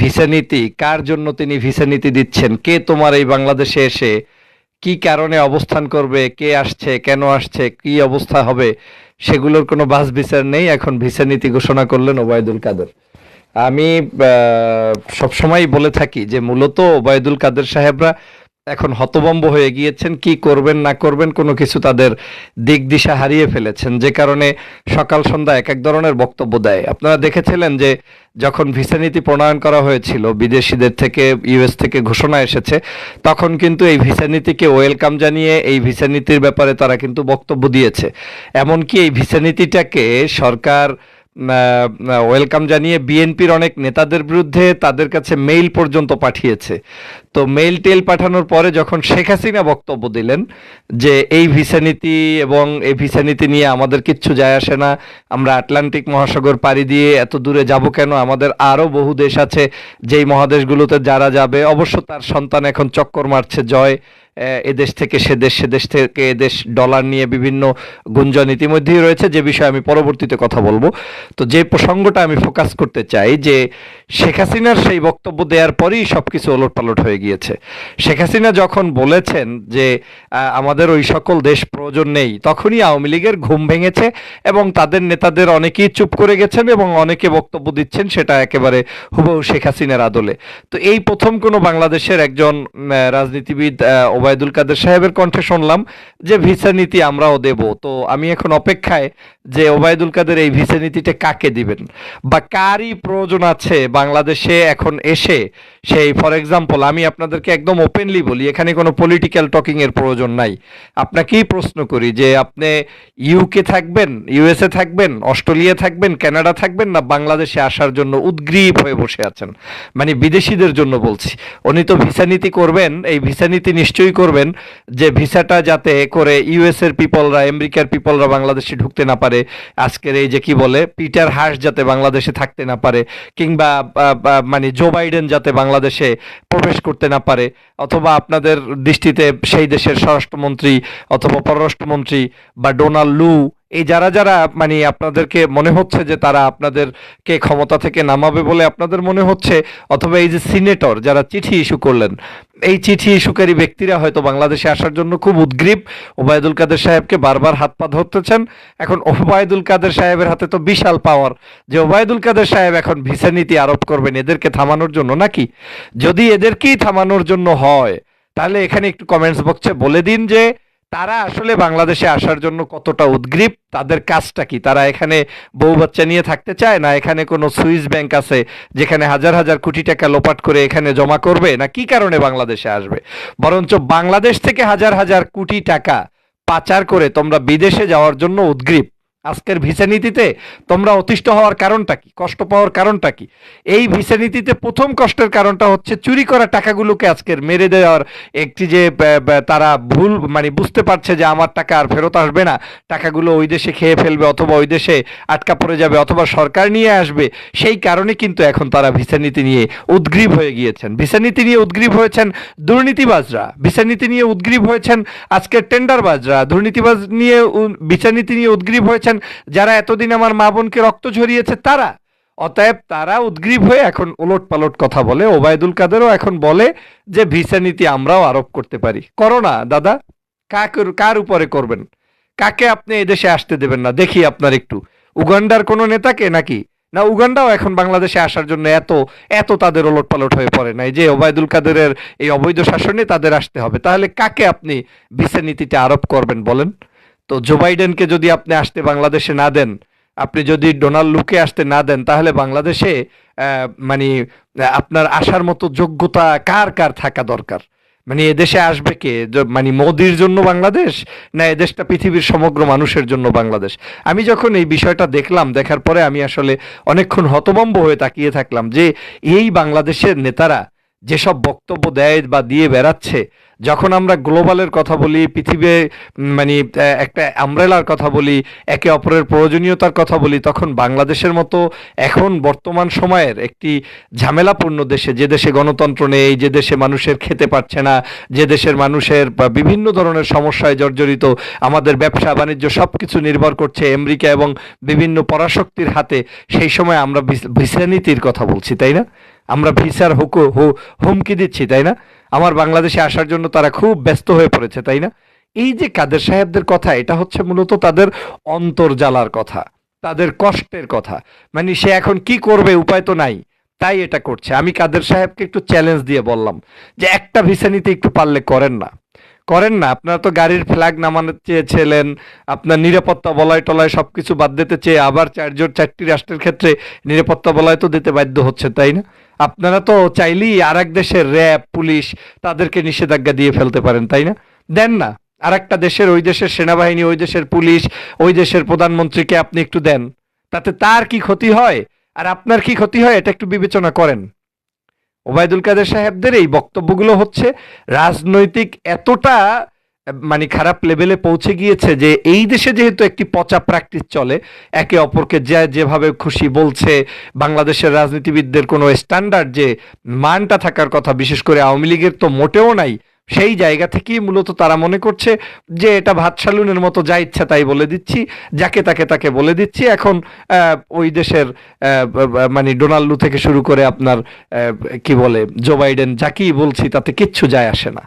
Visa নীতি? কার জন্য তিনি ভিসা নীতি দিচ্ছেন? কে তোমার এই বাংলাদেশে এসে কি কারণে অবস্থান করবে? কে আসছে? কেন আসছে? কি অবস্থা হবে? সেগুলোর কোনো বাস বিচার নেই। এখন ভিসা নীতি ঘোষণা করলেন ওবায়দুল কাদের। আমি সবসময় বলে থাকি যে মূলত ওবায়দুল কাদের সাহেবরা এখন হতবম্ব হয়ে গিয়েছেন, কি করবেন, না করবেন, কোনো কিছু তাদের দিক দিশা হারিয়ে ফেলেছেন। যে কারণে সকাল সন্ধ্যা এক এক ধরনের বক্তব্য দেয়। আপনারা দেখেছিলেন যে যখন ভিসা নীতি প্রণয়ন করা হয়েছিল, বিদেশিদের থেকে ইউএস থেকে ঘোষণা এসেছে, তখন কিন্তু এই ভিসা নীতিকে ওয়েলকাম জানিয়ে এই ভিসা নীতির ব্যাপারে তারা কিন্তু বক্তব্য দিয়েছে। এমনকি এই ভিসা নীতিটাকে সরকার ওয়েলকাম জানিয়ে বিএনপির অনেক নেতাদের বিরুদ্ধে তাদের কাছে মেইল পর্যন্ত পাঠিয়েছে। তো মেইল টেল পাঠানোর পরে যখন শেখ হাসিনা বক্তব্য দিলেন যে এই ভিসা নীতি এবং এই ভিসা নীতি নিয়ে আমাদের কিচ্ছু যায় আসে না, আমরা আটলান্টিক মহাসাগর পাড়ি দিয়ে এত দূরে যাব কেন? আমাদের আরও বহু দেশ আছে যেই মহাদেশগুলোতে যারা যাবে। অবশ্য তার সন্তান এখন চক্কর মারছে জয়। এদেশ থেকে সে দেশ সে দেশ থেকে এদেশ ডলার নিয়ে বিভিন্ন গুঞ্জন ইতিমধ্যেই রয়েছে যে বিষয়ে আমি পরবর্তীতে কথা বলব। তো যে প্রসঙ্গটা আমি ফোকাস করতে চাই যে শেখ হাসিনার সেই বক্তব্য দেওয়ার পরেই সবকিছু ওলট পালট হয়ে গিয়েছে। শেখ হাসিনা যখন বলেছেন যে আমাদের ওই সকল দেশ প্রয়োজন নেই তখনই আওয়ামী লীগের ঘুম ভেঙেছে এবং তাদের নেতাদের অনেকেই চুপ করে গেছেন এবং অনেকে বক্তব্য দিচ্ছেন সেটা একেবারে হুবহু শেখ হাসিনার আদলে। তো এই প্রথম কোনো বাংলাদেশের একজন রাজনীতিবিদ আহ, ওবায়দুল কাদের সাহেবের কণ্ঠে শুনলাম যে ভিসা নীতি আমরাও দেব। তো আমি এখন অপেক্ষায় যে ওবায়দুল কাদের এই ভিসা নীতিটা কাকে দিবেন? বা কারই প্রয়োজন আছে বাংলাদেশে এখন এসে? সেই ফর এক্সাম্পল আমি আপনাদেরকে একদম ওপেনলি বলি, এখানে কোনো পলিটিক্যাল টকিং এর প্রয়োজন নাই। আপনাকেই প্রশ্ন করি যে আপনি ইউকে থাকবেন ইউএসএ থাকবেন, অস্ট্রেলিয়া থাকবেন, কানাডা থাকবেন না বাংলাদেশে আসার জন্য উদ্গ্রীব হয়ে বসে আছেন? মানে বিদেশিদের জন্য বলছি। উনি তো ভিসা নীতি করবেন, এই ভিসা নীতি নিশ্চয়ই করবেন যে ভিসাটা যাতে করে ইউএসের পিপলরা, আমেরিকার পিপলরা বাংলাদেশে ঢুকতে না পারে। আজকের এই যে কি বলে, পিটার হাস যাতে বাংলাদেশে থাকতে না পারে, কিংবা মানে জো বাইডেন যাতে বাংলাদেশে প্রবেশ করতে না পারে, অথবা আপনাদের দৃষ্টিতে সেই দেশের স্বরাষ্ট্রমন্ত্রী অথবা পররাষ্ট্রমন্ত্রী বা ডোনাল্ড লু এই যারা যারা মানে আপনাদেরকে মনে হচ্ছে যে তারা আপনাদেরকে ক্ষমতা থেকে নামাবে বলে আপনাদের মনে হচ্ছে, অথবা এই যে সিনেটর যারা চিঠি ইস্যু করলেন, এই চিঠি ইস্যুকারী ব্যক্তিরা হয়তো বাংলাদেশে আসার জন্য খুব উদ্গ্রীব। ওবায়দুল কাদের সাহেবকে বারবার হাত পা ধরতেছেন। এখন ওবায়দুল কাদের সাহেবের হাতে তো বিশাল পাওয়ার। যে ওবায়দুল কাদের সাহেব এখন ভিসা নীতি আরোপ করবেন, এদেরকে থামানোর জন্য নাকি? যদি এদেরকেই থামানোর জন্য হয়, তাহলে এখানে একটু কমেন্টস বক্সে বলে দিন যে তারা আসলে বাংলাদেশে আসার জন্য কতটা উদ্গ্রীব, তাদের কাজটা কি? তারা এখানে বউ বাচ্চা নিয়ে থাকতে চায় না? এখানে কোনো সুইস ব্যাংক আছে যেখানে হাজার হাজার কোটি টাকা লোপাট করে এখানে জমা করবে? না, কি কারণে বাংলাদেশে আসবে? বরঞ্চ বাংলাদেশ থেকে হাজার হাজার কোটি টাকা পাচার করে তোমরা বিদেশে যাওয়ার জন্য উদ্গ্রীব। আজকের ভিসা নীতিতে তোমরা অতিষ্ঠ হওয়ার কারণটা কি? কষ্ট পাওয়ার কারণটা কি? এই ভিসা নীতিতে প্রথম কষ্টের কারণটা হচ্ছে চুরি করা টাকাগুলোকে আজকের মেরে দেওয়ার একটি যে তারা ভুল মানে বুঝতে পারছে যে আমার টাকা আর ফেরত আসবে না। টাকাগুলো ওই দেশে খেয়ে ফেলবে অথবা ওই দেশে আটকা পড়ে যাবে অথবা সরকার নিয়ে আসবে। সেই কারণে কিন্তু এখন তারা ভিসা নীতি নিয়ে উদ্গ্রীব হয়ে গিয়েছেন। ভিসা নীতি নিয়ে উদ্গ্রীব হয়েছেন দুর্নীতিবাজরা। ভিসা নীতি নিয়ে উদ্গ্রীব হয়েছেন আজকের টেন্ডারবাজরা। দুর্নীতিবাজ নিয়ে ভিসা নীতি নিয়ে উদ্গ্রীব হয়েছেন যারা এতদিন আমার মা বোনকে রক্ত ঝরিয়েছে, তারা? অতএব তারা উদ্গ্রীব হয়ে এখন ওলট পালট কথা বলে, ওবায়দুল কাদেরও এখন বলে যে, ভিসা নীতি আমরাও আরোপ করতে পারি। করো না, দাদা। কাকের কার উপরে করবেন? কাকে আপনি এদেশে আসতে দেবেন না? দেখি আপনার একটু। উগান্ডার কোনো নেতাকে নাকি? না, উগান্ডাও এখন বাংলাদেশে আসার জন্য এত এত তাদের ওলট পালট হয়ে পড়ে নাই যে, ওবায়দুল কাদেরের এই অবৈধ শাসনে তাদের আসতে হবে। তাহলে কাকে আপনি ভিসা নীতিতে আরোপ করবেন বলেন? তো জো বাইডেনকে যদি আপনি আসতে বাংলাদেশে না দেন, আপনি যদি ডোনাল্ড লুকে আসতে না দেন, তাহলে বাংলাদেশে মানে আপনার আসার মতো যোগ্যতা কার কার থাকা দরকার? মানে এদেশে আসবে কে? মানে মোদির জন্য বাংলাদেশ না এদেশটা পৃথিবীর সমগ্র মানুষের জন্য বাংলাদেশ? আমি যখন এই বিষয়টা দেখলাম, দেখার পরে আমি আসলে অনেকক্ষণ হতভম্ব হয়ে তাকিয়ে থাকলাম যে, এই বাংলাদেশের নেতারা যেসব বক্তব্য দেয় বা দিয়ে বেড়াচ্ছে যখন আমরা গ্লোবালের কথা বলি পৃথিবী মানে একটা আমব্রেলার কথা বলি, একে অপরের প্রয়োজনীয়তার কথা বলি, তখন বাংলাদেশের মতো এখন বর্তমান সময়ের একটি ঝামেলাপূর্ণ দেশে, যে দেশে গণতন্ত্র নেই, যে দেশে মানুষের খেতে পারছে না, যে দেশের মানুষের বিভিন্ন ধরনের সমস্যায় জর্জরিত, আমাদের ব্যবসা, বাণিজ্য সব কিছু নির্ভর করছে আমেরিকা এবং বিভিন্ন পরাশক্তির হাতে, সেই সময় আমরা ভিস- নীতির কথা বলছি, তাই না? আমরা ভিসার হুকু হুমকি দিচ্ছি, তাই না? আমার বাংলাদেশে আসার জন্য তারা খুব ব্যস্ত হয়ে পড়েছে, তাই না? এই যে কাদের সাহেবদের কথা, এটা হচ্ছে মূলত তাদের অন্তর্জালার কথা, তাদের কষ্টের কথা। মানে সে এখন কি করবে, উপায় তো নাই, তাই এটা করছে। আমি কাদের সাহেবকে একটু চ্যালেঞ্জ দিয়ে বললাম যে একটা ভিসা নিতে একটু পারলে করেন না। করেন না, আপনারা তো গাড়ির ফ্ল্যাগ নামানো চেয়েছিলেন, আপনার নিরাপত্তা বলয় টলয় সবকিছু বাদ দিতে চেয়ে আবার চারজন, চারটি রাষ্ট্রের ক্ষেত্রে নিরাপত্তা বলয় তো দিতে বাধ্য হচ্ছে, তাই না? আপনারা তো চাইলেই আর এক দেশের র্যাব, পুলিশ তাদেরকে নিষেধাজ্ঞা দিয়ে ফেলতে পারেন, তাই না? দেন না আর একটা দেশের, ওই দেশের সেনাবাহিনী, ওই দেশের পুলিশ, ওই দেশের প্রধানমন্ত্রীকে আপনি একটু দেন। তাতে তার কি ক্ষতি হয়? আর আপনার কি ক্ষতি হয়? এটা একটু বিবেচনা করেন। ওবায়দুল কাদের সাহেবদের এই বক্তব্যগুলো হচ্ছে, রাজনৈতিক এতটা মানে খারাপ লেভেলে পৌঁছে গিয়েছে যে এই দেশে যেহেতু একটি পচা প্র্যাকটিস চলে, একে অপরকে যে যেভাবে খুশি বলছে, বাংলাদেশের রাজনীতিবিদদের কোনো স্ট্যান্ডার্ড যে মানটা থাকার কথা, বিশেষ করে আওয়ামী লীগের তো মোটেও নাই, সেই জায়গা থেকেই মূলত তারা মনে করছে যে এটা ভাত সালুনের মতো যা ইচ্ছা তাই বলে দিচ্ছি, যাকে তাকে তাকে বলে দিচ্ছি। এখন ওই দেশের মানে ডোনাল্ডু থেকে শুরু করে আপনার কি বলে, জো বাইডেন যাকেই বলছি তাতে কিচ্ছু যায় আসে না।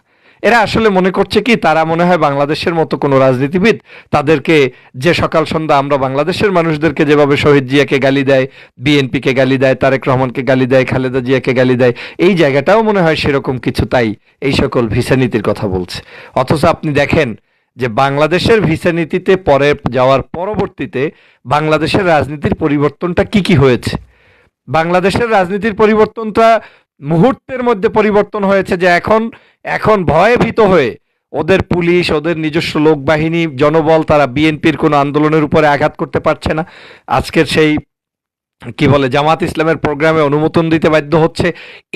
এরা আসলে মনে করছে কি, তারা মনে হয় বাংলাদেশের মতো কোনো রাজনীতিবিদ, তাদেরকে যে সকাল সন্ধ্যা আমরা বাংলাদেশের মানুষদেরকে যেভাবে শহীদ জিয়াকে গালি দেয়, বিএনপিকে গালি দেয়, তারেক রহমানকে গালি দেয়, খালেদা জিয়াকে গালি দেয়, এই জায়গাটাও মনে হয় সেরকম কিছু তাই এই সকল ভিসা নীতির কথা বলছে। অথচ আপনি দেখেন যে বাংলাদেশের ভিসা নীতিতে পরে যাওয়ার পরবর্তীতে বাংলাদেশের রাজনীতির পরিবর্তনটা কি কি হয়েছে? বাংলাদেশের রাজনীতির পরিবর্তনটা মুহূর্তের মধ্যে পরিবর্তন হয়েছে যে এখন এখন ভয়ে ভীত হয়ে ওদের পুলিশ, ওদের নিজস্ব লোক বাহিনী জনবল, তারা বিএনপির কোনো আন্দোলনের উপরে আঘাত করতে পারছে না। আজকের সেই, কি বলে, জামাত ইসলামের প্রোগ্রামে অনুমোদন দিতে বাধ্য হচ্ছে।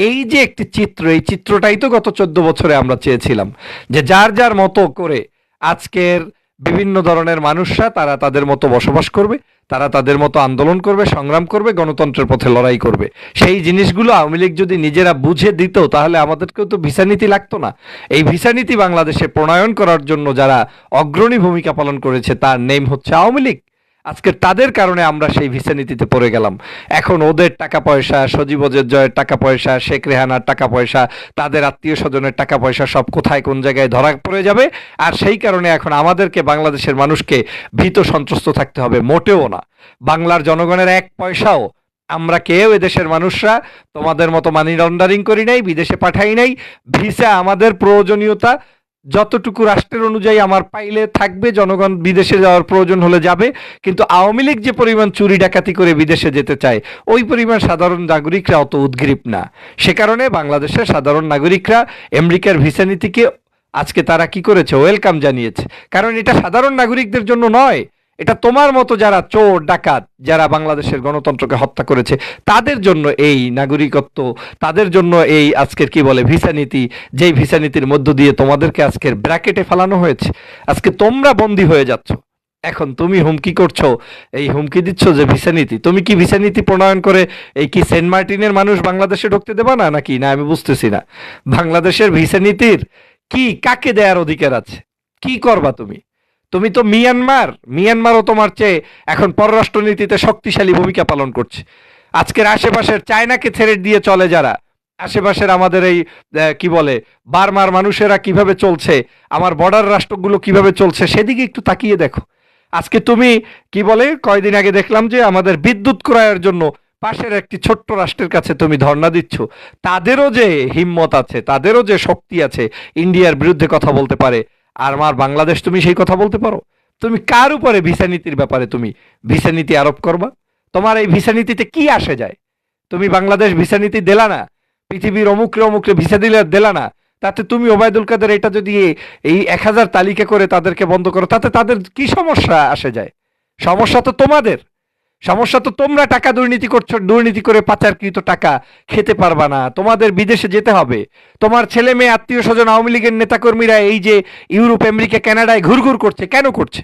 এই যে একটি চিত্র, এই চিত্রটাই তো গত চোদ্দ বছরে আমরা চেয়েছিলাম যে যার যার মতো করে আজকের বিভিন্ন ধরনের মানুষরা, তারা তাদের মতো বসবাস করবে। তারা তাদের মতো আন্দোলন করবে, সংগ্রাম করবে, গণতন্ত্রের পথে লড়াই করবে। সেই জিনিসগুলো আওয়ামী লীগ যদি নিজেরা বুঝে দিত, তাহলে আমাদেরকেও তো ভিসা নীতি লাগতো না। এই ভিসা নীতি বাংলাদেশে প্রণয়ন করার জন্য যারা অগ্রণী ভূমিকা পালন করেছে, তার নেম হচ্ছে আওয়ামী লীগ। আজকে তাদের কারণে আমরা সেই ভিসা নীতিতে পড়ে গেলাম। এখন ওদের টাকা পয়সা, সজীব জয়ের টাকা পয়সা, শেখ রেহানার টাকা পয়সা, তাদের আত্মীয় স্বজনের টাকা পয়সা সব কোথায়, কোন জায়গায় ধরা পড়ে যাবে? আর সেই কারণে এখন আমাদেরকে, বাংলাদেশের মানুষকে ভীত সন্ত্রস্ত থাকতে হবে মোটেও না। বাংলার জনগণের এক পয়সাও আমরা কেউ এদেশের মানুষরা তোমাদের মতো মানি লন্ডারিং করি নাই, বিদেশে পাঠাই নাই। ভিসা আমাদের প্রয়োজনীয়তা যতটুকু রাষ্ট্রের অনুযায়ী আমার পাইলে থাকবে, জনগণ বিদেশে যাওয়ার প্রয়োজন হলে যাবে, কিন্তু আওয়ামী লীগ যে পরিমাণ চুরি ডাকাতি করে বিদেশে যেতে চায়, ওই পরিমাণ সাধারণ নাগরিকরা অত উদ্গ্রীব না। সে কারণে বাংলাদেশের সাধারণ নাগরিকরা আমেরিকার ভিসা নীতিকে আজকে তারা কি করেছে ওয়েলকাম জানিয়েছে। কারণ এটা সাধারণ নাগরিকদের জন্য নয় এটা তোমার মতো যারা চোর, ডাকাত, যারা বাংলাদেশের গণতন্ত্রকে হত্যা করেছে, তাদের জন্য এই নাগরিকত্ব, তাদের জন্য এই আজকের কি বলে ভিসা নীতি, যেই ভিসা নীতির মধ্য দিয়ে তোমাদেরকে আজকের ব্র্যাকেটে ফেলানো হয়েছে। আজকে তোমরা বন্দী হয়ে যাচ্ছ। এখন তুমি হুমকি করছ, এই হুমকি দিচ্ছ যে ভিসা নীতি। তুমি কি ভিসা নীতি প্রণয়ন করে এই কি সেন্ট মার্টিনের মানুষ বাংলাদেশে ঢুকতে দেবা না, নাকি? না, আমি বুঝতেছি না। বাংলাদেশের ভিসা নীতির কি, কাকে দেওয়ার অধিকার আছে? কি করবা তুমি? তুমি তো মিয়ানমার, মিয়ানমারও তোমার চেয়ে এখন পররাষ্ট্রনীতিতে শক্তিশালী ভূমিকা পালন করছে। আজকের আশেপাশের চায়নাকে ছেড়ে দিয়ে চলে যারা, আশেপাশের আমাদের এই কি বলে, বার্মার মানুষেরা কীভাবে চলছে, আমার বর্ডার রাষ্ট্রগুলো কীভাবে চলছে, সেদিকে একটু তাকিয়ে দেখো। আজকে তুমি, কি বলে, কয়দিন আগে দেখলাম যে আমাদের বিদ্যুৎ ক্রয়ের জন্য পাশের একটি ছোট্ট রাষ্ট্রের কাছে তুমি ধর্ণা দিচ্ছ। তাদেরও যে হিম্মত আছে, তাদেরও যে শক্তি আছে, ইন্ডিয়ার বিরুদ্ধে কথা বলতে পারে আর আমার বাংলাদেশ তুমি সেই কথা বলতে পারো? তুমি কার উপরে ভিসা নীতির ব্যাপারে তুমি ভিসা নীতি আরোপ করবা? তোমার এই ভিসা নীতিতে কি আসে যায়? তুমি বাংলাদেশ ভিসা নীতি দিলা না, পৃথিবীর অমুকরে অমুকরে ভিসা দিলে দিলা না, তাতে তুমি ওবায়দুল কাদের এটা যদি এই এক হাজার তালিকা করে তাদেরকে বন্ধ করো, তাতে তাদের কি সমস্যা আসে যায়? সমস্যা তো তোমাদের। সমস্যা তো তোমরা টাকা দুর্নীতি করছ, দুর্নীতি করে পাচারকৃত টাকা খেতে পারবা না। তোমাদের বিদেশে যেতে হবে। তোমার ছেলে মেয়ে, আত্মীয় স্বজন, আওয়ামী লীগের নেতাকর্মীরা এই যে ইউরোপ, আমেরিকা, কানাডায় ঘুরঘুর করছে, কেন করছে?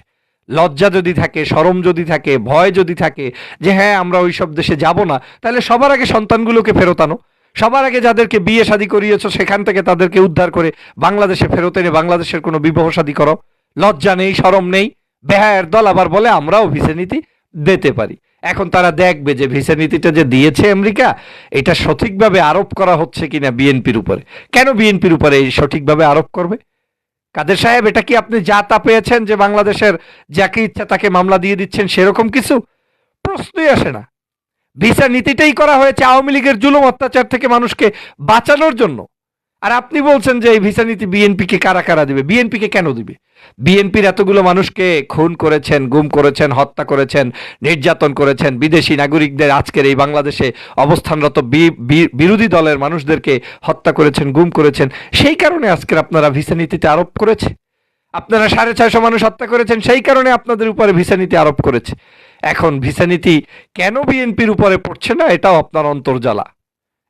লজ্জা যদি থাকে শরম যদি থাকে, ভয় যদি থাকে, যে হ্যাঁ আমরা ওই সব দেশে যাব না, তাহলে সবার আগে সন্তানগুলোকে ফেরত আনো। সবার আগে যাদেরকে বিয়ে শাদী করিয়েছো, সেখান থেকে তাদেরকে উদ্ধার করে বাংলাদেশে ফেরত এনে বাংলাদেশের কোনো বিবাহ শাদী করো। লজ্জা নেই শরম নেই, বেহায়ের দল আবার বলে, আমরাও ভিসে নীতি। দিতে পারি। এখন তারা দেখবে যে ভিসা নীতিটা যে দিয়েছে আমেরিকা, এটা সঠিকভাবে আরোপ করা হচ্ছে কিনা বিএনপির উপরে। কেন বিএনপির উপরে এই সঠিকভাবে আরোপ করবে? কাদের সাহেব, এটা কি আপনি যা তা পেয়েছেন যে বাংলাদেশের যাকে ইচ্ছা তাকে মামলা দিয়ে দিচ্ছেন সেরকম কিছু? প্রশ্নই আসে না। ভিসা নীতিটাই করা হয়েছে আওয়ামী লীগের জুলুম অত্যাচার থেকে মানুষকে বাঁচানোর জন্য। আর আপনি বলছেন যে এই ভিসা নীতি বিএনপিকে কারা কারা দিবে? বিএনপিকে কেন দিবে? বিএনপির এতগুলো মানুষকে খুন করেছেন, গুম করেছেন, হত্যা করেছেন, নির্যাতন করেছেন বিদেশি নাগরিকদের আজকের এই বাংলাদেশে অবস্থানরত বিরোধী দলের মানুষদেরকে হত্যা করেছেন, গুম করেছেন। সেই কারণে আজকের আপনারা ভিসা নীতিতে আরোপ করেছে। আপনারা সাড়ে ছয়শো মানুষ হত্যা করেছেন, সেই কারণে আপনাদের উপরে ভিসা নীতি আরোপ করেছে। এখন ভিসা নীতি কেন বিএনপির উপরে পড়ছে না, এটাও আপনার অন্তর্জালা।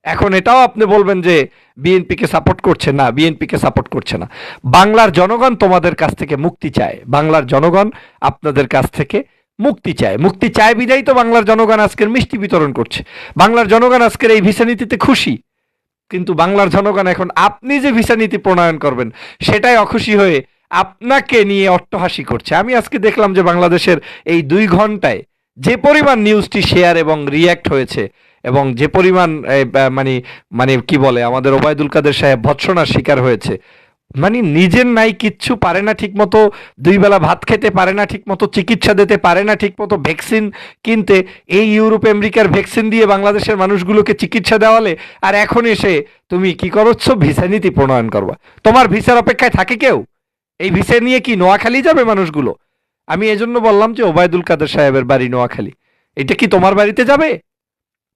এখন এটাও আপনি বলবেন যে বিএনপিকে সাপোর্ট করছে না, বিএনপিকে সাপোর্ট করছে না। বাংলার জনগণ তোমাদের কাছ থেকে মুক্তি চায়। বাংলার জনগণ আপনাদের কাছ থেকে মুক্তি চায়। মুক্তি চায় বিদায় তো বাংলার জনগণ আজকের মিষ্টি বিতরণ করছে। বাংলার জনগণ আজকের এই ভিসা নীতিতে খুশি। কিন্তু বাংলার জনগণ এখন আপনি যে ভিসা নীতি প্রণয়ন করবেন, সেটাই অখুশি হয়ে আপনাকে নিয়ে অট্টহাসি করছে। আমি আজকে দেখলাম যে বাংলাদেশের এই দুই ঘন্টায় যে পরিমাণ নিউজটি শেয়ার এবং রিয়্যাক্ট হয়েছে এবং যে পরিমাণ মানে মানে কি বলে, আমাদের ওবায়দুল কাদের সাহেব ভৎসনার শিকার হয়েছে মানে নিজের নাই কিচ্ছু, পারে না ঠিক মতো দুই বেলা ভাত খেতে, পারে না ঠিক মতো চিকিৎসা দিতে, পারে না ঠিক মতো ভ্যাকসিন কিনতে, এই ইউরোপ, আমেরিকার ভ্যাকসিন দিয়ে বাংলাদেশের মানুষগুলোকে চিকিৎসা দেওয়ালে, আর এখন এসে তুমি কি করছ? ভিসা নীতি প্রণয়ন করবা। তোমার ভিসার অপেক্ষায় থাকে কেউ? এই ভিসা নিয়ে কি নোয়াখালী যাবে মানুষগুলো? আমি এজন্য বললাম যে ওবায়দুল কাদের সাহেবের বাড়ি নোয়াখালী। এটা কি তোমার বাড়িতে যাবে?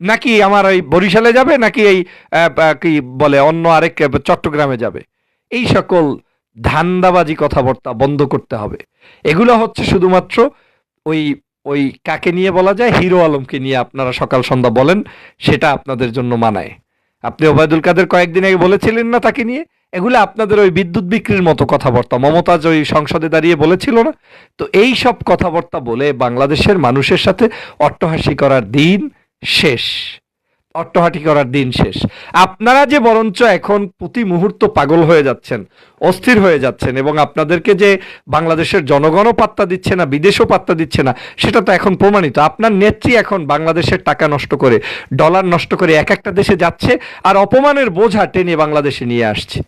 নাকি আমার ওই বরিশালে যাবে, নাকি এই কি বলে, অন্য আরেক চট্টগ্রামে যাবে? এই সকল ধান্দাবাজি কথাবার্তা বন্ধ করতে হবে। এগুলো হচ্ছে শুধুমাত্র ওই ওই কাকে নিয়ে বলা যায়, হিরো আলমকে নিয়ে আপনারা সকাল সন্ধ্যা বলেন, সেটা আপনাদের জন্য মানায়। আপনি ওবায়দুল কাদের কয়েকদিন আগে বলেছিলেন না তাকে নিয়ে, এগুলো আপনাদের ওই বিদ্যুৎ বিক্রির মতো কথাবার্তা। মমতাজ ওই সংসদে দাঁড়িয়ে বলেছিল না? তো এই সব কথাবার্তা বলে বাংলাদেশের মানুষের সাথে অট্টহাসি করার দিন শেষ। অট্টহাটি করার দিন শেষ। আপনারা যে বরঞ্চ এখন প্রতি মুহূর্ত পাগল হয়ে যাচ্ছেন, অস্থির হয়ে যাচ্ছেন এবং আপনাদেরকে যে বাংলাদেশের জনগণও পাত্তা দিচ্ছে না, বিদেশও পাত্তা দিচ্ছে না, সেটা তো এখন প্রমাণিত। আপনার নেত্রী এখন বাংলাদেশের টাকা নষ্ট করে, ডলার নষ্ট করে এক একটা দেশে যাচ্ছে আর অপমানের বোঝা টেনে বাংলাদেশে নিয়ে আসছে।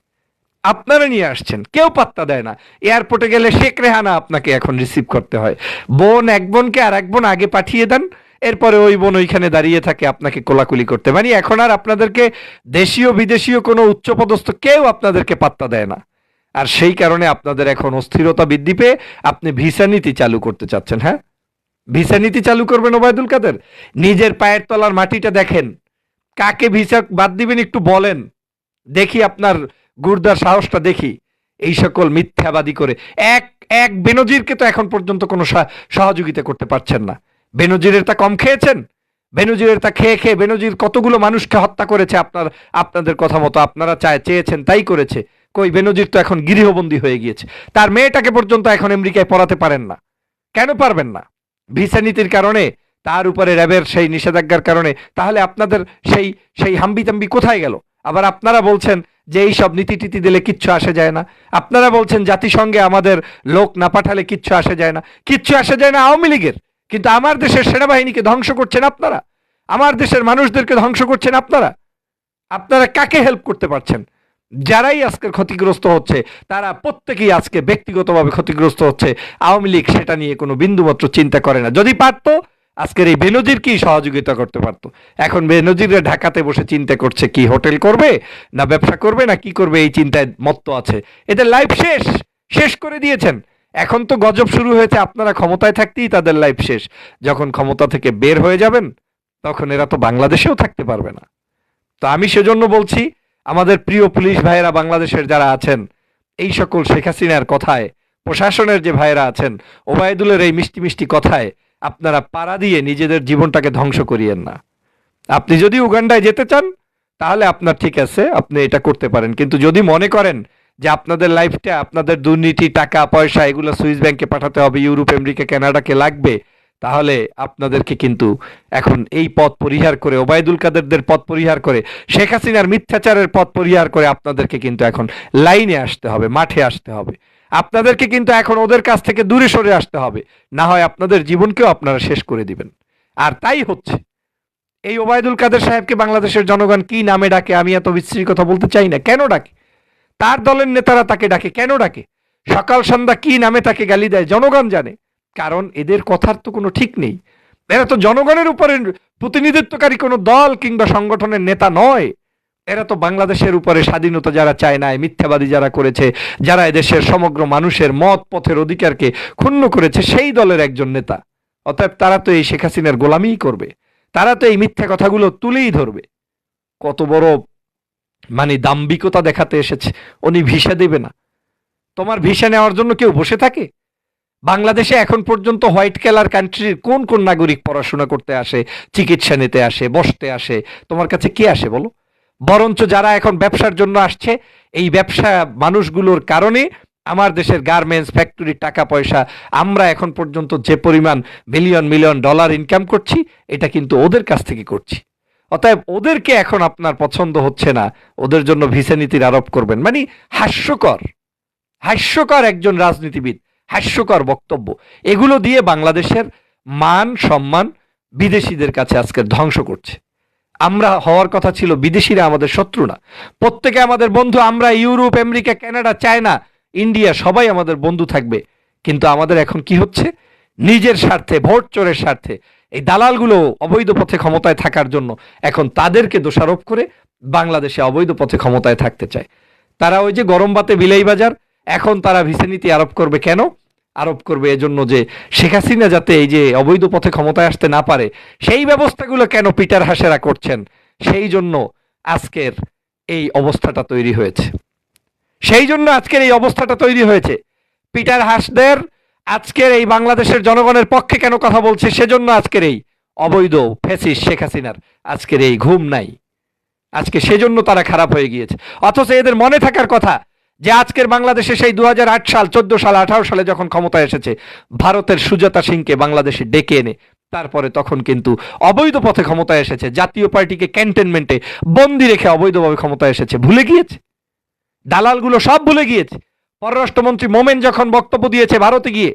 আপনারা নিয়ে আসছেন, কেউ পাত্তা দেয় না। এয়ারপোর্টে গেলে শেখ রেহানা আপনাকে এখন রিসিভ করতে হয়। বোন, এক বোনকে আর এক বোন আগে পাঠিয়ে দেন এরপরে ওই বোন ওইখানে দাঁড়িয়ে থাকে আপনাকে কোলাকুলি করতে। মানে এখন আর আপনাদেরকে দেশীয়, বিদেশীয় কোনো উচ্চপদস্থ কেউ আপনাদেরকে পাত্তা দেয় না। আর সেই কারণে আপনাদের এখন অস্থিরতা বৃদ্ধি পেয়ে আপনি ভিসা নীতি চালু করতে চাচ্ছেন হ্যাঁ? ভিসা নীতি চালু করবেন ওবায়দুল কাদের? নিজের পায়ের তলার মাটিটা দেখেন। কাকে ভিসা বাদ দিবেন একটু বলেন। দেখি আপনার গুর্দার সাহসটা দেখি। এই সকল মিথ্যাবাদী করে। এক এক বেনজিরকে তো এখন পর্যন্ত কোনো সহযোগিতা করতে পারছেন না। বেনজিরের তা কম খেয়েছেন? বেনজিরের তা খেয়ে খেয়ে বেনজির কতগুলো মানুষকে হত্যা করেছে আপনার, আপনাদের কথা মতো? আপনারা চায়, চেয়েছেন, তাই করেছে। কই, বেনজির তো এখন গৃহবন্দী হয়ে গিয়েছে। তার মেয়েটাকে পর্যন্ত এখন আমেরিকায় পড়াতে পারেন না। কেন পারবেন না? ভিসা নীতির কারণে, তার উপরে র্যাবের সেই নিষেধাজ্ঞার কারণে, তাহলে আপনাদের সেই সেই হাম্বিতাম্বি কোথায় গেল? আবার আপনারা বলছেন যে এই সব নীতি টিতি দিলে কিচ্ছু আসে যায় না। আপনারা বলছেন জাতিসংঘে আমাদের লোক না পাঠালে কিচ্ছু আসে যায় না। কিচ্ছু আসে যায় না আওয়ামী লীগের। কিন্তু আমার দেশের সেনাবাহিনীকে ধ্বংস করছেন আপনারা? আমার দেশের মানুষদেরকে ধ্বংস করছেন আপনারা? আপনারা কাকে হেল্প করতে পারছেন? যারাই আজকে ক্ষতিগ্রস্ত হচ্ছে, তারা প্রত্যেকেই আজকে ব্যক্তিগতভাবে ক্ষতিগ্রস্ত হচ্ছে। আওয়ামী লীগ সেটা নিয়ে কোনো বিন্দুমাত্র চিন্তা করে না। যদি পারতো, আজকের এই বেনজির কি সহযোগিতা করতে পারতো। এখন বেনজিরে ঢাকাতে বসে চিন্তা করছে, কি হোটেল করবে, না ব্যবসা করবে, না কি করবে, এই চিন্তায় মত্ত আছে। এদের লাইফ শেষ শেষ করে দিয়েছেন। এখন তো গজব শুরু হয়েছে, আপনারা ক্ষমতায় থাকতেই তাদের লাইফ শেষ। যখন ক্ষমতা থেকে বের হয়ে যাবেন, তখন এরা তো বাংলাদেশেও থাকতে পারবে না। তো আমি সেজন্য বলছি, আমাদের প্রিয় পুলিশ ভাইয়েরা বাংলাদেশের যারা আছেন, এই সকল শেখ হাসিনার কথায়, প্রশাসনের যে ভাইয়েরা আছেন, ওবায়দুলের এই মিষ্টি মিষ্টি কথায় আপনারা পাড়া দিয়ে নিজেদের জীবনটাকে ধ্বংস করিয়েন না। আপনি যদি উগান্ডায় যেতে চান, তাহলে আপনার ঠিক আছে, আপনি এটা করতে পারেন। কিন্তু যদি মনে করেন যে আপনাদের লাইফটা, আপনাদের দুর্নীতি, টাকা, পয়সা, এগুলো সুইস ব্যাংকে পাঠাতে হবে, ইউরোপ, আমেরিকা কানাডাকে লাগবে, তাহলে আপনাদেরকে কিন্তু এখন এই পথ পরিহার করে, ওবায়দুল কাদেরদের পথ পরিহার করে, শেখ হাসিনার মিথ্যাচারের পথ পরিহার করে আপনাদেরকে কিন্তু এখন লাইনে আসতে হবে, মাঠে আসতে হবে। আপনাদেরকে কিন্তু এখন ওদের কাছ থেকে দূরে সরে আসতে হবে, না হয় আপনাদের জীবনকেও আপনারা শেষ করে দিবেন। আর তাই হচ্ছে, এই ওবায়দুল কাদের সাহেবকে বাংলাদেশের জনগণ কি নামে ডাকে আমি এত বিশ্রী কথা বলতে চাই না, কেন ডাকে? তার দলের নেতারা তাকে ডাকে। কেন ডাকে? সকাল সন্ধ্যা কি নামে তাকে গালি দেয় জনগণ জানে। কারণ এদের কথার তো কোনো ঠিক নেই। এরা তো জনগণের উপরে প্রতিনিধিত্বকারী কোনো দল কিংবা সংগঠনের নেতা নয়। এরা তো বাংলাদেশের উপরে স্বাধীনতা যারা চায় নাই, মিথ্যাবাদী যারা করেছে, যারা এদেশের সমগ্র মানুষের মত, পথের অধিকারকে ক্ষুণ্ণ করেছে, সেই দলের একজন নেতা। অতএব তারা তো এই শেখ হাসিনার গোলামিই করবে। তারা তো এই মিথ্যা কথাগুলো তুলেই ধরবে। কত বড় মানে দাম্ভিকতা দেখাতে এসেছে। উনি ভিসা দেবে না। তোমার ভিসা নেওয়ার জন্য কেউ বসে থাকে? বাংলাদেশে এখন পর্যন্ত হোয়াইট কালার কান্ট্রির কোন কোন নাগরিক পড়াশোনা করতে আসে, চিকিৎসা নিতে আসে, বসতে আসে, তোমার কাছে কে আসে বলো? বরঞ্চ যারা এখন ব্যবসার জন্য আসছে, এই ব্যবসা মানুষগুলোর কারণে আমার দেশের গার্মেন্টস ফ্যাক্টরির টাকা পয়সা, আমরা এখন পর্যন্ত যে পরিমাণ মিলিয়ন মিলিয়ন ডলার ইনকাম করছি, এটা কিন্তু ওদের কাছ থেকে করছি। অতএব ওদেরকে এখন আপনার পছন্দ হচ্ছে না। ওদের জন্য ভিসা নীতির আরোপ করবেন। মানে হাস্যকর। হাস্যকর একজন রাজনীতিবিদ। হাস্যকর বক্তব্য। এগুলো দিয়ে বাংলাদেশের মান, সম্মান বিদেশিদের কাছে আজকে ধ্বংস করছে। আমরা হওয়ার কথা ছিল বিদেশিরা আমাদের শত্রু না। প্রত্যেকে আমাদের বন্ধু। আমরা Europe, America, Canada, China, India সবাই আমাদের বন্ধু থাকবে। কিন্তু আমাদের এখন কি হচ্ছে? নিজের স্বার্থে, ভোট চোরের স্বার্থে এই দালালগুলো অবৈধ পথে ক্ষমতায় থাকার জন্য এখন তাদেরকে দোষারোপ করে বাংলাদেশে অবৈধ পথে ক্ষমতায় থাকতে চায়। তারা ওই যে গরম বাতে বিলাই বাজার, এখন তারা ভিসা নীতি আরোপ করবে কেন? আরোপ করবে এজন্য যে শেখ হাসিনা যাতে এই যে অবৈধ পথে ক্ষমতায় আসতে না পারে, সেই ব্যবস্থাগুলো কেন পিটার হাসেরা করছেন? সেই জন্য আজকের এই অবস্থাটা তৈরি হয়েছে। সেই জন্য আজকের এই অবস্থাটা তৈরি হয়েছে। পিটার হাসদের আজকের এই বাংলাদেশের জনগণের পক্ষে কেন কথা বলছে সেজন্য আজকের এই অবৈধ ফেসিস শেখ হাসিনার আজকের এই ঘুম নাই। আজকে সেজন্য তারা খারাপ হয়ে গিয়েছে। অথচ এদের মনে থাকার কথা যে আজকের বাংলাদেশে সেই দু হাজার আট সাল, চোদ্দ সাল, আঠারো সালে যখন ক্ষমতায় এসেছে, ভারতের সুজাতা সিংকে বাংলাদেশে ডেকে এনে তারপরে তখন কিন্তু অবৈধ পথে ক্ষমতায় এসেছে, জাতীয় পার্টিকে ক্যান্টনমেন্টে বন্দি রেখে অবৈধভাবে ক্ষমতায় এসেছে, ভুলে গিয়েছে? দালালগুলো সব ভুলে গিয়েছে। পররাষ্ট্রমন্ত্রী মোমেন যখন বক্তব্য দিয়েছে ভারতে গিয়ে,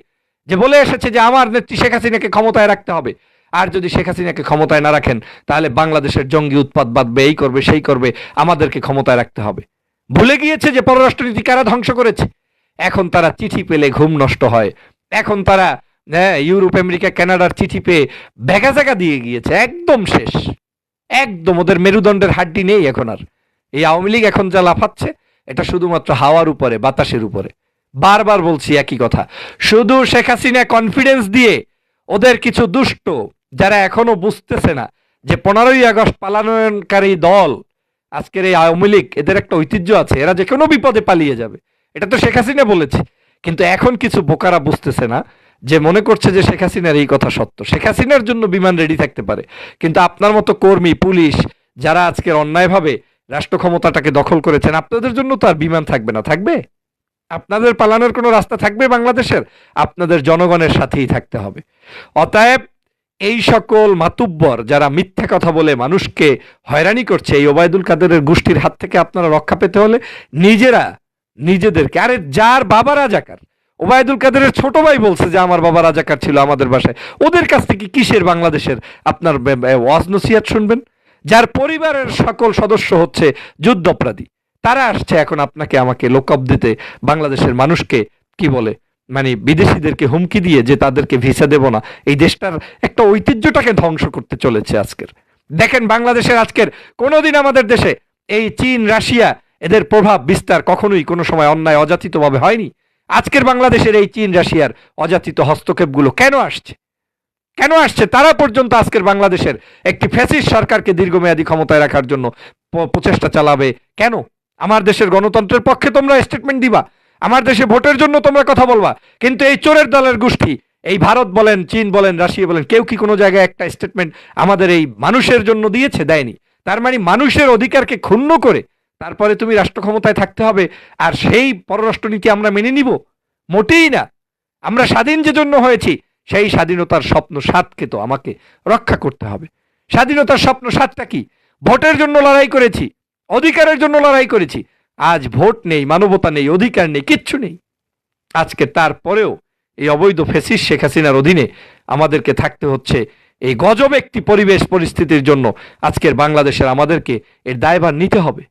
যে বলে এসেছে যে আমার নেত্রী শেখ হাসিনাকে ক্ষমতায় রাখতে হবে, আর যদি শেখ হাসিনাকে ক্ষমতায় না রাখেন, তাহলে বাংলাদেশের জঙ্গি উৎপাদ বাঁধবে, এই করবে, সেই করবে, আমাদেরকে ক্ষমতায় রাখতে হবে। ভুলে গিয়েছে যে পররাষ্ট্রনীতি কারা ধ্বংস করেছে? এখন তারা চিঠি পেলে ঘুম নষ্ট হয়। এখন তারা হ্যাঁ ইউরোপ, আমেরিকা, কানাডার চিঠি পেয়ে ব্যাগা জায়গা দিয়ে গিয়েছে, একদম শেষ। একদম ওদের মেরুদণ্ডের হাড্ডি নেই এখন আর। এই আওয়ামী লীগ এখন যা লাফাচ্ছে এটা শুধুমাত্র হাওয়ার উপরে, বাতাসের উপরে। বারবার বলছি একই কথা। শুধু শেখ হাসিনা কনফিডেন্স দিয়ে ওদের কিছু দুষ্ট যারা এখনও বুঝতেছে না যে পনেরোই আগস্ট পালায়নকারী দল, আজকের এই আওয়ামী লীগ, এদের একটা ঐতিহ্য আছে, এরা যে কোনো বিপদে পালিয়ে যাবে। এটা তো শেখ হাসিনা বলেছে। কিন্তু এখন কিছু বোকারা বুঝতেছে না যে মনে করছে যে শেখ হাসিনার এই কথা সত্য। শেখ হাসিনার জন্য বিমান রেডি থাকতে পারে। কিন্তু আপনার মতো কর্মী, পুলিশ, যারা আজকের অন্যায়ভাবে রাষ্ট্র ক্ষমতাটাকে দখল করেছেন, আপনাদের জন্য তো আর বিমান থাকবে না, থাকবে? আপনাদের পালানোর কোনো রাস্তা থাকবে বাংলাদেশের? আপনাদের জনগণের সাথেই থাকতে হবে। অতএব এই সকল মাতুব্বর যারা মিথ্যা কথা বলে মানুষকে হয়রানি করছে, এই ওবায়দুল কাদেরের গোষ্ঠীর হাত থেকে আপনারা রক্ষা পেতে হলে নিজেরা, নিজেদেরকে, আরে যার বাবা রাজাকার, ওবায়দুল কাদেরের ছোট ভাই বলছে যে আমার বাবা রাজাকার ছিল আমাদের বাসায়, ওদের কাছ থেকে কিসের বাংলাদেশের আপনার ওয়াজ নসিহাত শুনবেন? যার পরিবারের সকল সদস্য হচ্ছে যুদ্ধপরাধী। তারা আসছে এখন আপনাকে আমাকে লোকআপ দিতে, বাংলাদেশের মানুষকে কি বলে মানে বিদেশিদেরকে হুমকি দিয়ে যে তাদেরকে ভিসা দেব না। এই দেশটার একটা ঐতিহ্যটাকে ধ্বংস করতে চলেছে আজকের। দেখেন বাংলাদেশের আজকের, কোনোদিন আমাদের দেশে এই চীন, রাশিয়া, এদের প্রভাব, বিস্তার কখনোই কোনো সময় অন্যায়, অযাচিতভাবে হয়নি। আজকের বাংলাদেশের এই চীন, রাশিয়ার অযাচিত হস্তক্ষেপগুলো কেন আসছে? কেন আসছে? তারা পর্যন্ত আজকের বাংলাদেশের একটি ফ্যাসিস্ট সরকারকে দীর্ঘমেয়াদী ক্ষমতায় রাখার জন্য প্রচেষ্টা চালাবে। কেন? আমার দেশের গণতন্ত্রের পক্ষে তোমরা স্টেটমেন্ট দিবা। আমার দেশে ভোটের জন্য তোমরা কথা বলবা। কিন্তু এই চোরের দলের গোষ্ঠী, এই ভারত বলেন, চীন বলেন, রাশিয়া বলেন, কেউ কি কোনো জায়গায় একটা স্টেটমেন্ট আমাদের এই মানুষের জন্য দিয়েছে, দেয়নি? তার মানে মানুষের অধিকারকে ক্ষুণ্ণ করে তারপরে তুমি রাষ্ট্র ক্ষমতায় থাকতে হবে। আর সেই পররাষ্ট্রনীতি আমরা মেনে নিব? মোটেই না। আমরা স্বাধীন যে জন্য হয়েছি সেই স্বাধীনতার স্বপ্ন সাতকে তো আমাকে রক্ষা করতে হবে। স্বাধীনতার স্বপ্ন সাতটা কি? ভোটের জন্য লড়াই করেছি, অধিকারের জন্য লড়াই করেছি। আজ ভোট নেই, মানবতা নেই, অধিকার নেই, কিচ্ছু নেই। আজকে তারপরেও এই অবৈধ ফেসিস শেখ হাসিনার অধীনে আমাদেরকে থাকতে হচ্ছে এই গজব একটি পরিবেশ পরিস্থিতির জন্য। আজকের বাংলাদেশের আমাদেরকে এর দায়ভার নিতে হবে।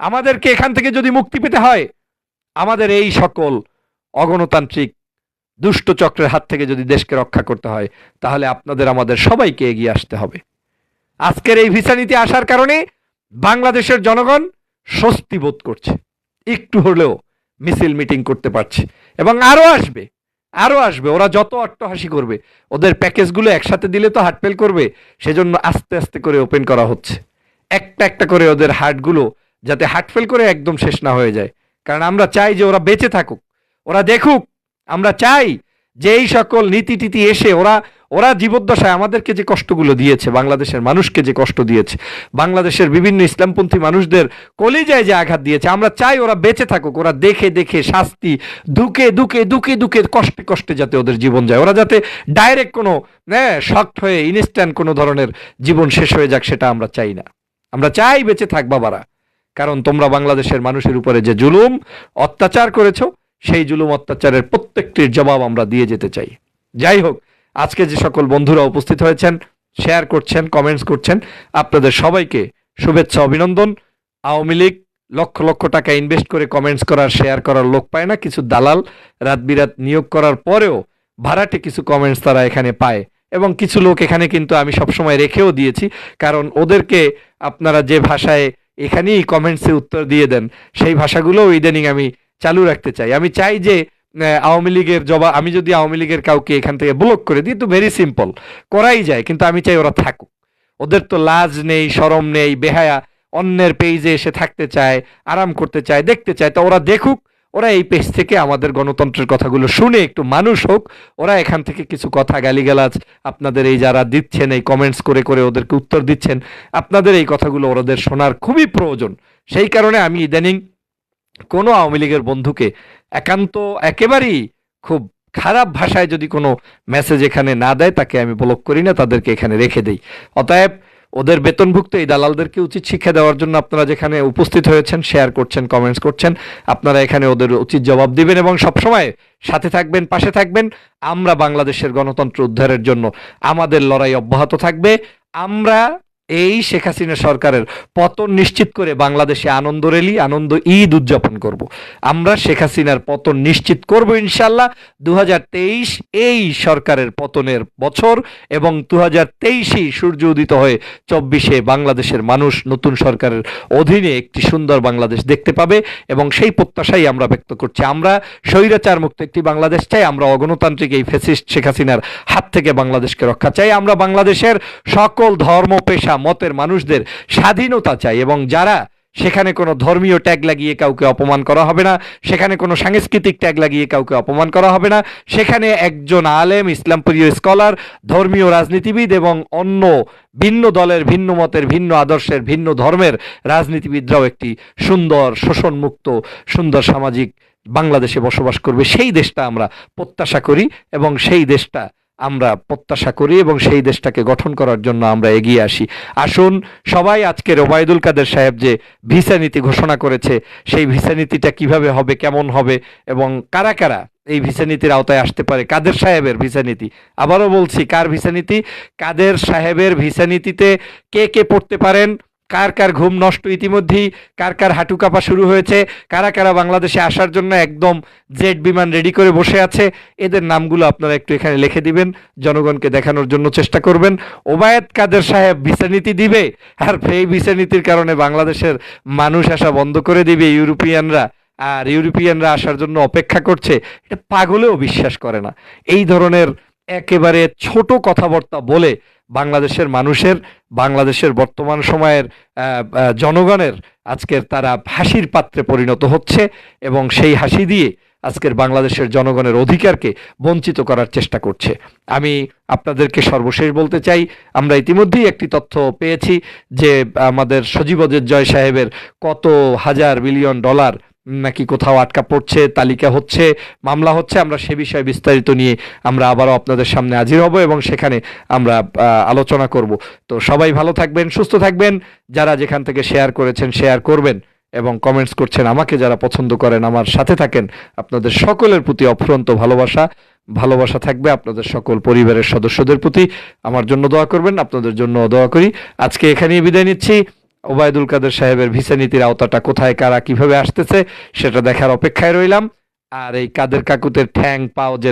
আমাদেরকে এখান থেকে যদি মুক্তি পেতে হয়, আমাদের এই সকল অগণতান্ত্রিক দুষ্ট চক্রের হাত থেকে যদি দেশকে রক্ষা করতে হয়, তাহলে আপনাদের, আমাদের সবাইকে এগিয়ে আসতে হবে। আজকের এই ভিসা নীতি আসার কারণে বাংলাদেশের জনগণ স্বস্তি বোধ করছে। একটু হলেও মিছিল মিটিং করতে পারছে। এবং আরও আসবে আরও আসবে, ওরা যত অট্টহাসি করবে, ওদের প্যাকেজগুলো একসাথে দিলে তো হার্টফেল করবে, সেজন্য আস্তে আস্তে করে ওপেন করা হচ্ছে। একটা একটা করে ওদের হার্টগুলো যাতে হার্টফেল করে একদম শেষ না হয়ে যায়। কারণ আমরা চাই যে ওরা বেঁচে থাকুক, ওরা দেখুক আমরা চাই যে এই সকল নীতি টিতি এসে ওরা ওরা জীবদ্দশায় আমাদেরকে যে কষ্টগুলো দিয়েছে, বাংলাদেশের মানুষকে যে কষ্ট দিয়েছে, বাংলাদেশের বিভিন্ন ইসলামপন্থী মানুষদের কলিজায় যে আঘাত দিয়েছে, আমরা চাই ওরা বেঁচে থাকুক, ওরা দেখে দেখে শাস্তি, দুকে দুকে দুকে দুকে, কষ্টে কষ্টে যাতে ওদের জীবন যায়। ওরা যাতে ডাইরেক্ট কোনো হ্যাঁ শক্ট হয়ে ইনস্ট্যান্ট কোনো ধরনের জীবন শেষ হয়ে যাক, সেটা আমরা চাই না। আমরা চাই বেঁচে থাক বাবারা। কারণ তোমরা বাংলাদেশের মানুষের উপরে যে জুলুম, অত্যাচার করেছ সেই জুলুম অত্যাচারের প্রত্যেকটির জবাব আমরা দিয়ে যেতে চাই। যাই হোক, আজকে যে সকল বন্ধুরা উপস্থিত হয়েছেন শেয়ার করছেন কমেন্টস করছেন, আপনাদের সবাইকে শুভেচ্ছা, অভিনন্দন। আওয়ামী লীগ লক্ষ লক্ষ টাকা ইনভেস্ট করে কমেন্টস করার শেয়ার করার লোক পায় না, কিছু দালাল রাত বিরাত নিয়োগ করার পরেও ভাড়াটে কিছু কমেন্টস তারা এখানে পায়। এবং কিছু লোক এখানে কিন্তু আমি সবসময় রেখেও দিয়েছি, কারণ ওদেরকে আপনারা যে ভাষায় এখানেই কমেন্টসে উত্তর দিয়ে দেন, সেই ভাষাগুলোও ইদানিং আমি চালু রাখতে চাই। আমি চাই যে আওয়ামী লীগের জবা, আমি যদি আওয়ামী লীগের কাউকে এখান থেকে ব্লক করে দিই, তো ভেরি সিম্পল করাই যায়, কিন্তু আমি চাই ওরা থাকুক। ওদের তো লাজ নেই, শরম নেই, বেহায়া। অন্যের পেজে এসে থাকতে চায়, আরাম করতে চায়, দেখতে চায়। তো ওরা দেখুক, ওরা এই পেজ থেকে আমাদের গণতন্ত্রের কথাগুলো শুনে, একটু মানুষ হোক, ওরা এখান থেকে কিছু কথা গালিগালাজ আপনাদের এই যারা দিচ্ছেন, এই কমেন্টস করে করে ওদেরকে উত্তর দিচ্ছেন, আপনাদের এই কথাগুলো ওদের শোনার খুবই প্রয়োজন। সেই কারণে আমি ইদানিং কোনো আওয়ামী লীগের বন্ধুকে একান্ত একেবারেই খুব খারাপ ভাষায় যদি কোনো মেসেজ এখানে না দেয়, তাকে আমি ব্লক করি না, তাদেরকে এখানে রেখে দেই। অতএব ওদের বেতনভুক্ত এই দালালদেরকে উচিত শিক্ষা দেওয়ার জন্য আপনারা যেখানে উপস্থিত হয়েছেন শেয়ার করছেন কমেন্টস করছেন, আপনারা এখানে ওদের উচিত জবাব দিবেন এবং সবসময় সাথে থাকবেন, পাশে থাকবেন। আমরা বাংলাদেশের গণতন্ত্র উদ্ধারের জন্য আমাদের লড়াই অব্যাহত থাকবে। আমরা এই শেখ হাসিনা সরকারের পতন নিশ্চিত করে বাংলাদেশে আনন্দ রেলি, আনন্দ ঈদ উদযাপন করব। আমরা শেখ হাসিনার পতন নিশ্চিত করব ইনশাল্লাহ দু হাজার তেইশ এই সরকারের পতনের বছর এবং দু হাজার সূর্য উদিত হয়ে চব্বিশে বাংলাদেশের মানুষ নতুন সরকারের অধীনে একটি সুন্দর বাংলাদেশ দেখতে পাবে এবং সেই প্রত্যাশাই আমরা ব্যক্ত করছি। আমরা স্বৈরাচার মুক্ত একটি বাংলাদেশ চাই, আমরা অগণতান্ত্রিক এই ফেসিস্ট শেখ হাসিনার হাত থেকে বাংলাদেশকে রক্ষা চাই। আমরা বাংলাদেশের সকল ধর্ম, পেশা মতের মানুষদের স্বাধীনতা চাই এবং যারা সেখানে কোনো ধর্মীয় ট্যাগ লাগিয়ে কাউকে অপমান করা হবে না, সেখানে কোনো সাংস্কৃতিক ট্যাগ লাগিয়ে কাউকে অপমান করা হবে না, সেখানে একজন আলেম ইসলামপ্রিয় স্কলার, ধর্মীয় রাজনীতিবিদ এবং অন্য ভিন্ন দলের, ভিন্ন মতের, ভিন্ন আদর্শের, ভিন্ন ধর্মের রাজনীতিবিদরাও একটি সুন্দর, শোষণমুক্ত, সুন্দর সামাজিক বাংলাদেশে বসবাস করবে। সেই দেশটা আমরা প্রত্যাশা করি এবং সেই দেশটা আমরা প্রত্যাশা করি এবং সেই দেশটাকে গঠন করার জন্য আমরা এগিয়ে আসি। আসুন, সবাই আজকের ওবায়দুল কাদের সাহেব যে ভিসা নীতি ঘোষণা করেছে, সেই ভিসা নীতিটা কীভাবে হবে, কেমন হবে এবং কারা কারা এই ভিসা নীতির আওতায় আসতে পারে, কাদের সাহেবের ভিসা নীতি? আবারও বলছি, কার ভিসা নীতি? কাদের সাহেবের ভিসা নীতিতে কে কে পড়তে পারেন? কার কার ঘুম নষ্ট ইতিমধ্যেই, কার কার হাঁটু কাঁপা শুরু হয়েছে, কারা কারা বাংলাদেশে আসার জন্য একদম জেট বিমান রেডি করে বসে আছে, এদের নামগুলো আপনারা একটু এখানে লিখে দিবেন, জনগণকে দেখানোর জন্য চেষ্টা করবেন। ওবায়দ কাদের সাহেব ভিসা নীতি দিবে? আর এই ভিসা নীতির কারণে বাংলাদেশের মানুষ আসা বন্ধ করে দিবে ইউরোপিয়ানরা। আর ইউরোপিয়ানরা আসার জন্য অপেক্ষা করছে, এটা পাগলেও বিশ্বাস করে না। এই ধরনের একেবারে ছোট কথাবার্তা বলে বাংলাদেশের মানুষের, বাংলাদেশের বর্তমান সময়ের জনগণের আজকের তারা হাসির পাত্রে পরিণত হচ্ছে এবং সেই হাসি দিয়ে আজকের বাংলাদেশের জনগণের অধিকারকে বঞ্চিত করার চেষ্টা করছে। আমি আপনাদেরকে সর্বশেষ বলতে চাই, আমরা ইতিমধ্যেই একটি তথ্য পেয়েছি যে আমাদের সজীবদের জয় সাহেবের কত হাজার বিলিয়ন ডলার নাকি কোথাও আটকা পড়ছে, তালিকা হচ্ছে, মামলা হচ্ছে, আমরা সে বিষয়ে বিস্তারিত নিয়ে আমরা আবারও আপনাদের সামনে হাজির হব এবং সেখানে আমরা আলোচনা করব। তো সবাই ভালো থাকবেন, সুস্থ থাকবেন, যারা যেখান থেকে শেয়ার করেছেন শেয়ার করবেন এবং কমেন্টস করছেন, আমাকে যারা পছন্দ করেন, আমার সাথে থাকেন, আপনাদের সকলের প্রতি অফুরন্ত ভালোবাসা। ভালোবাসা থাকবে আপনাদের সকল পরিবারের সদস্যদের প্রতি। আমার জন্য দোয়া করবেন, আপনাদের জন্য দোয়া করি। আজকে এখানেই বিদায় নিচ্ছি। ওবায়দুল কাদের সাহেবের ভিসা নীতির আওতাটা কোথায়, কারা কীভাবে আসতেছে, সেটা দেখার অপেক্ষায় রইলাম। আর এই কাদের কাকুতের ঠ্যাং পাও যে